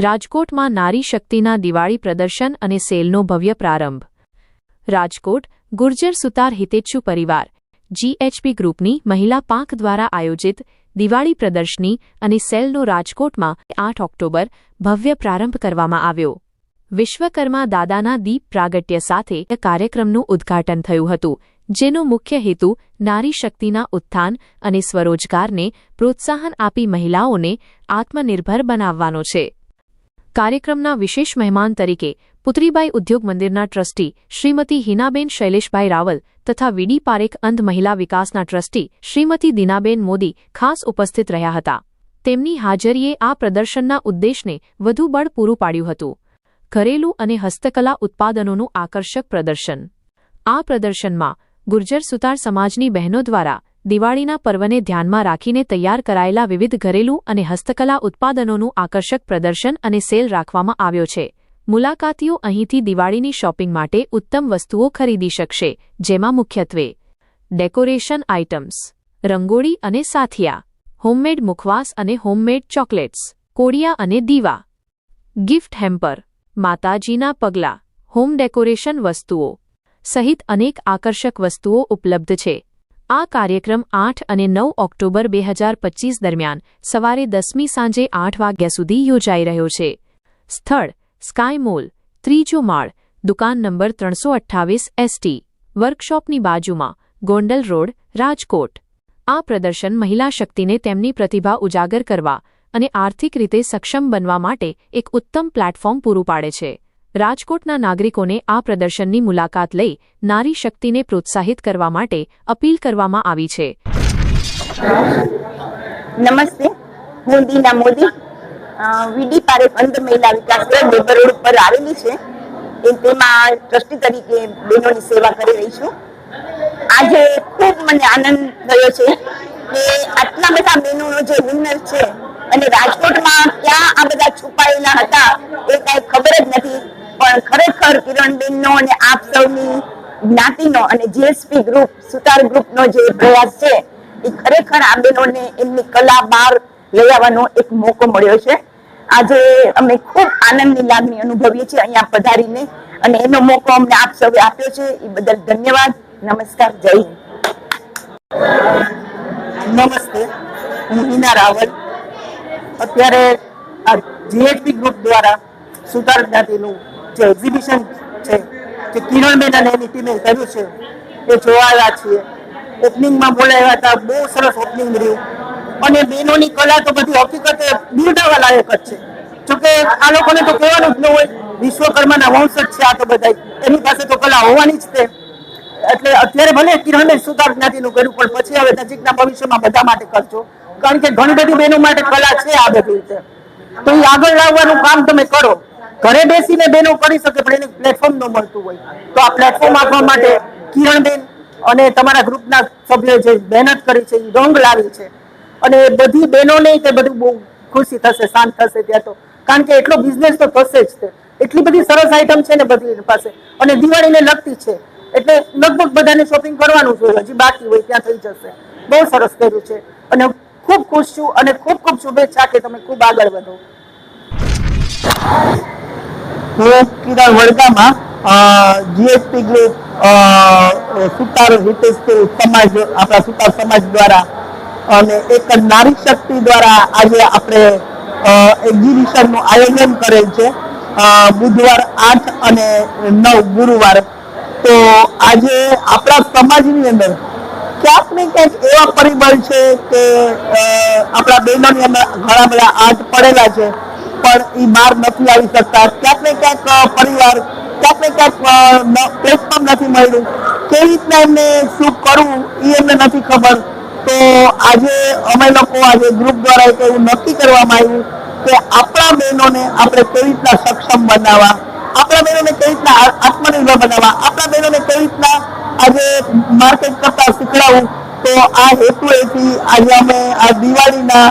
રાજકોટમાં નારી શક્તિના દિવાળી પ્રદર્શન અને સેલનો ભવ્ય પ્રારંભ. રાજકોટ, ગુર્જર સુતાર હિતેચ્છુ પરિવાર જીએચપી ગ્રુપની મહિલા પાંખ દ્વારા આયોજિત દિવાળી પ્રદર્શની અને સેલનો રાજકોટમાં આઠ ઓક્ટોબર ભવ્ય પ્રારંભ કરવામાં આવ્યો. વિશ્વકર્મા દાદાના દીપ પ્રાગટ્ય સાથે કાર્યક્રમનું ઉદ્ઘાટન થયું હતું, જેનો મુખ્ય હેતુ નારી શક્તિના ઉત્થાન અને સ્વરોજગારને પ્રોત્સાહન આપી મહિલાઓને આત્મનિર્ભર બનાવવાનો છે. કાર્યક્રમના વિશેષ મહેમાન તરીકે પુત્રીબાઈ ઉદ્યોગ મંદિરના ટ્રસ્ટી શ્રીમતી હિનાબેન શૈલેષભાઈ રાવલ તથા વીડી પારેખ અંધ મહિલા વિકાસના ટ્રસ્ટી શ્રીમતી દિનાબેન મોદી ખાસ ઉપસ્થિત રહ્યા હતા. તેમની હાજરીએ આ પ્રદર્શનના ઉદ્દેશને વધુ બળ પૂરું પાડ્યું હતું. ઘરેલું અને હસ્તકલા ઉત્પાદનોનું આકર્ષક પ્રદર્શન. આ પ્રદર્શનમાં ગુર્જર સુતાર સમાજની બહેનો દ્વારા દિવાળીના પર્વને ધ્યાનમાં રાખીને તૈયાર કરાયેલા વિવિધ ઘરેલું અને હસ્તકલા ઉત્પાદનોનું આકર્ષક પ્રદર્શન અને સેલ રાખવામાં આવ્યો છે. મુલાકાતીઓ અહીંથી દિવાળીની શોપિંગ માટે ઉત્તમ વસ્તુઓ ખરીદી શકશે, જેમાં મુખ્યત્વે ડેકોરેશન આઇટમ્સ, રંગોળી અને સાથિયા, હોમમેડ મુખવાસ અને હોમમેડ ચોકલેટ્સ, કોડિયા અને દીવા, ગિફ્ટ હેમ્પર, માતાજીના પગલાં, હોમ ડેકોરેશન વસ્તુઓ સહિત અનેક આકર્ષક વસ્તુઓ ઉપલબ્ધ છે. આ કાર્યક્રમ આઠ અને નવ ઓક્ટોબર બે હજાર પચીસ દરમિયાન સવારે દસમી સાંજે આઠ વાગ્યા સુધી યોજાઈ રહ્યો છે. સ્થળ સ્કાય મોલ ત્રીજો માળ, દુકાન નંબર ત્રણસો અઠ્ઠાવીસ એસટી વર્કશોપની બાજુમાં, ગોંડલ રોડ, રાજકોટ. આ પ્રદર્શન મહિલા શક્તિને તેમની પ્રતિભા ઉજાગર કરવા અને આર્થિક રીતે સક્ષમ બનવા માટે એક ઉત્તમ પ્લેટફોર્મ પૂરું પાડે છે. રાજકોટના નાગરિકોને આ પ્રદર્શનની મુલાકાત લઈ નારી શક્તિને પ્રોત્સાહિત કરવા માટે અપીલ કરવામાં આવી છે. નમસ્તે. હું દીના મોદી. વીડી પારેખ અંધ મહિલા વિકાસ રોડ ઉપર આવેલી છે. તેમાં ટ્રસ્ટી તરીકે બહેનોની સેવા કરી રહી છું. આજે ખૂબ મને આનંદ થયો છે કે આટલા બધા બહેનોનો જે હુનર છે અને રાજકોટમાં ક્યાં આ બધા છુપાયેલા હતા એ કાંઈ ખબર જ નથી. પણ ખરેખર કિરણબેનનો અને આપ સૌની જ્ઞાતિનો અને જીએસપી ગ્રુપ સુતાર ગ્રુપનો જે પ્રયાસ છે, એ ખરેખર આ બહેનોને એમની કલા બહાર લઈ આવવાનો એક મોકો મળ્યો છે. આજે અમે ખૂબ આનંદની લાગણી અનુભવીએ છીએ અહીંયા પધારીને અને એનો મોકો અમને આપ સૌએ આપ્યો છે. એ બદલ ધન્યવાદ. નમસ્કાર. જય નમસ્તે. હું હિના રાવલ. અત્યારે આ જીએસપી ગ્રુપ દ્વારા સુતાર જ્ઞાતિનું જે એક્ઝિબિશન છે, જે કિરણબેન અને એની ટીમે કર્યું છે, એ જોવાયા છીએ. ઓપનિંગમાં બોલાવ્યા હતા બહુ સરસ ઓપનિંગ રહ્યું અને બહેનોની કલા તો બધી હકીકતે બિરદાવા લાયક જ છે. જોકે આ લોકોને તો કહેવાનું જ ન હોય, વિશ્વકર્માના વંશ જ છે આ તો બધા એની પાસે તો કલા હોવાની જ છે. એટલે અત્યારે ભલે કિરણબેન સુધાર જ્ઞાતિનું કર્યું, પણ પછી હવે નજીકના ભવિષ્યમાં બધા માટે કરજો. કારણ કે ઘણી બધી બહેનો માટે કલા છે આ બધી રીતે. તો એ આગળ લાવવાનું કામ તમે કરો. ઘરે બેસીને બહેનો કરી શકે, પણ એને પ્લેટફોર્મ ન મળતું હોય. તો આ પ્લેટફોર્મ આપવા માટે કિરણબેન અને તમારા ગ્રુપના સભ્યો જે મહેનત કરી છે એ રંગ લાવી છે. અને બધી બહેનોને તે બધું બહુ ખુશી થશે, શાંત થશે ત્યાં તો. કારણ કે એટલો બિઝનેસ તો થશે જ તે. એટલી બધી સરસ આઈટમ છે ને બધી પાસે. અને દિવાળીને લગતી છે. એટલે લગભગ બધાને શોપિંગ કરવાનું છે હજી બાકી હોય, ત્યાં થઈ જશે. બહુ સરસ કર્યું છે. અને ખૂબ ખુશ છું અને ખૂબ ખૂબ શુભેચ્છા કે તમે ખૂબ આગળ વધો. કિરણ વડગામાં જીએસપી ગ્રુપ સુતાર હિતેશ સમાજ, આપણા સુતાર સમાજ દ્વારા, અને એક નારી શક્તિ દ્વારા આજે આપણે એક્ઝિબિશનનું આયોજન કરેલ છે બુધવાર આઠ અને નવ ગુરુવાર. તો આજે આપણા સમાજની અંદર ક્યાંક ને ક્યાંક એવા પરિબળ છે કે આપણા બહેનોની અંદર ઘણા બધા આર્ટ પડેલા છે. પણ એ બહાર નથી આવી શકતા. ક્યાંક ને ક્યાંક પરિવાર ક્યાંક ને ક્યાંક પ્લેટફોર્મ નથી મળ્યું. કેવી રીતના એમને શું કરવું એ એમને નથી ખબર. તો આજે અમે લોકો આજે ગ્રુપ દ્વારા એક એવું નક્કી કરવામાં આવ્યું કે આપણા બહેનોને આપણે કેવી રીતના સક્ષમ બનાવવા, આપણા બહેનોને કેવી રીતના આત્મનિર્ભર બનાવવા, આપણા બહેનોને કેવી રીતના આજે માર્કેટ કરતા શીખડાવવું તો આ હેતુ એથી આજે અમે આ દિવાળીના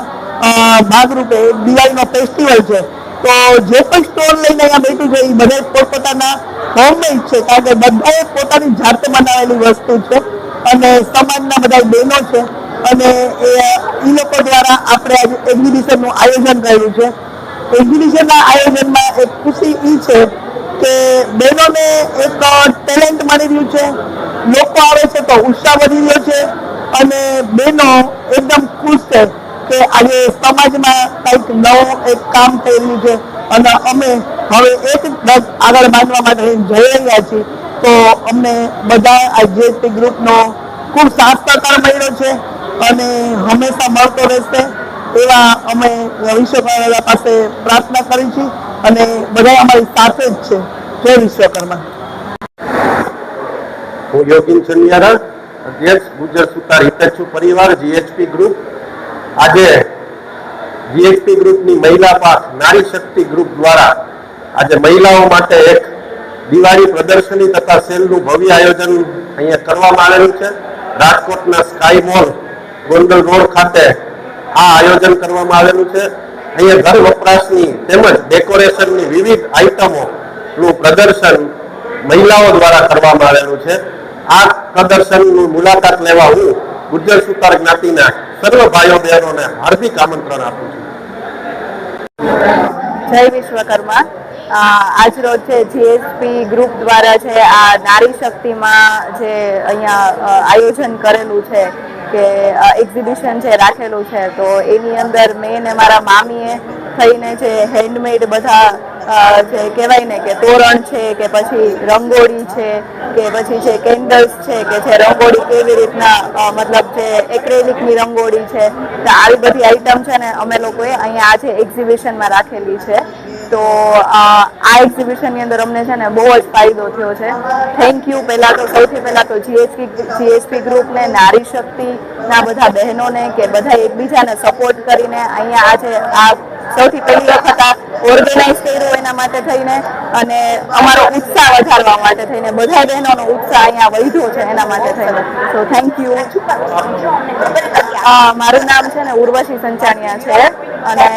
ભાગરૂપે દિવાળીનો ફેસ્ટિવલ છે. તો જે પણ સ્ટોલ લઈને અહીંયા બેઠું છે, એ બધા પોતપોતાના હોમમેડ છે. કારણ કે બધાએ પોતાની જાતે બનાવેલી વસ્તુ છે અને સમાજના બધા બહેનો છે. અને એ લોકો દ્વારા આપણે આજે એક્ઝિબિશનનું આયોજન કર્યું છે. એક્ઝિબિશનના આયોજનમાં એક ખુશી એ છે કે બહેનોને એક ટેલેન્ટ મળી રહ્યું છે. લોકો આવે છે તો ઉત્સાહ વધી રહ્યો છે અને બહેનો એકદમ ખુશ છે. કે આજે સમાજમાં કંઈક નવું એક કામ થયેલું છે. અને અમે હવે એક દસ આગળ માનવા માટે જઈ રહ્યા છીએ. તો અમને બધા આ જીએસપી ગ્રુપનો ખૂબ સાથ મળ્યો છે અને હંમેશા મળતો રહેશે એવા અમે વિશ્વકર્મા પાસે પ્રાર્થના કરી છે અને બધા અમારી સાથે જ છે. જય વિશ્વકર્મા. હું યોગીન ચંડિયારા અધ્યક્ષ ગુજર સુતાર હિતેચ્છુ પરિવાર જીએચપી ગ્રુપ. આજે જીએચપી ગ્રુપની મહિલા પાક નારી શક્તિ ગ્રુપ દ્વારા આજે મહિલાઓ માટે એક દિવાળી પ્રદર્શની તથા સેલનું ભવ્ય આયોજન અહીંયા કરવામાં આવેલું છે. રાજકોટના સ્કાય મોલ ગોંડલ રોડ ખાતે આ આયોજન કરવામાં આવેલું છે. અહીંયા ઘર વપરાશની તેમજ ડેકોરેશનની વિવિધ આઇટમોનું પ્રદર્શન મહિલાઓ દ્વારા કરવામાં આવેલું છે. આ પ્રદર્શનની મુલાકાત લેવા હું ગુજર સુતાર જ્ઞાતિના સર્વ ભાઈઓ બહેનોને હાર્દિક આમંત્રણ આપું છું. જય વિશ્વકર્મા. આજરોજ છે જીએસપી ગ્રુપ દ્વારા છે, આ નારી શક્તિમાં જે અહીંયા આયોજન કરેલું છે કે એક્ઝિબિશન છે, રાખેલું છે, તો એની અંદર મેં ને મારા મામીએ થઈને જે હેન્ડમેડ બધા જે કહેવાય ને કે તોરણ છે, કે પછી રંગોળી છે, કે પછી જે કેન્ડલ્સ છે, કે જે રંગોળી કેવી રીતના મતલબ જે એક્રેલિકની રંગોળી છે, તો આવી બધી આઈટમ છે ને અમે લોકોએ અહીંયા આજે એક્ઝિબિશનમાં રાખેલી છે. તો આ એક્ઝિબિશનની અંદર અમને છે ને બહુ જ ફાયદો થયો છે. થેન્ક યુ પહેલાં તો સૌથી પહેલાં તો જીએસપી જીએસપી ગ્રુપને નારી શક્તિના બધા બહેનોને કે બધા એકબીજાને સપોર્ટ કરીને અહીંયા આજે આ સૌથી પહેલી વખત આ ઓર્ગેનાઇઝ કર્યું એના માટે થઈને અને અમારો ઉત્સાહ વધારવા માટે થઈને બધા બહેનોનો ઉત્સાહ અહીંયા વધ્યો છે એના માટે થઈને. સો થેન્ક યુ મારું નામ છે ને ઉર્વશી સંચાણિયા છે અને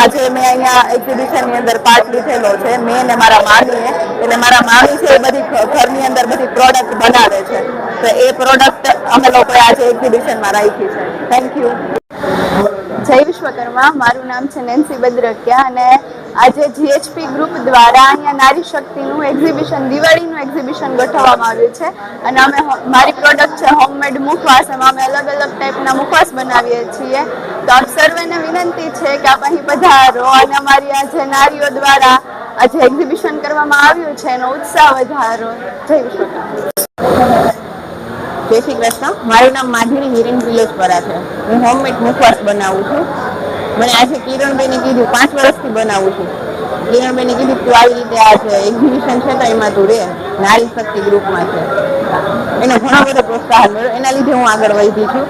આજે મેં અહીંયા એક્ઝિબિશનની અંદર પાર્ટ લીધેલો છે. મેં ને મારા મામીએ, એટલે મારા મામી છે એ બધી ઘરની અંદર બધી પ્રોડક્ટ બનાવે છે. તો એ પ્રોડક્ટ અમે લોકોએ આજે એક્ઝિબિશનમાં રાખી છે. થેન્ક યુ જય વિશ્વકર્મા. મારું નામ છે નેન્સી બદ્રકિયા અને આજે જીએચપી ગ્રુપ દ્વારા અહીંયા નારી શક્તિનું એક્ઝિબિશન દિવાળીનું એક્ઝિબિશન ગોઠવવામાં આવ્યું છે. અને અમે મારી પ્રોડક્ટ છે હોમમેડ મુખવાસ એમાં અમે અલગ અલગ ટાઈપના મુખવાસ બનાવીએ છીએ. તો આપ સર્વેને વિનંતી છે કે આપ અહીં પધારો અને અમારી આ જે નારીઓ દ્વારા આજે એક્ઝિબિશન કરવામાં આવ્યું છે, એનો ઉત્સાહ વધારો. જય વિશ્વકર્મા. જય શ્રી કૃષ્ણ. મારું નામ માધુરી હિરેન પિલોસપરા છે. હું હોમમેડ મુખવાસ બનાવું છું. મને આજે કિરણબેને કીધું, પાંચ વર્ષથી બનાવું છું. કિરણબેને કીધું, તું આવી રીતે આ છે એક્ઝિબિશન છે તો એમાં તું રે. નારી શક્તિ ગ્રુપમાં છે. એનો ઘણો બધો પ્રોત્સાહન મળ્યો. એના લીધે હું આગળ વધી છું.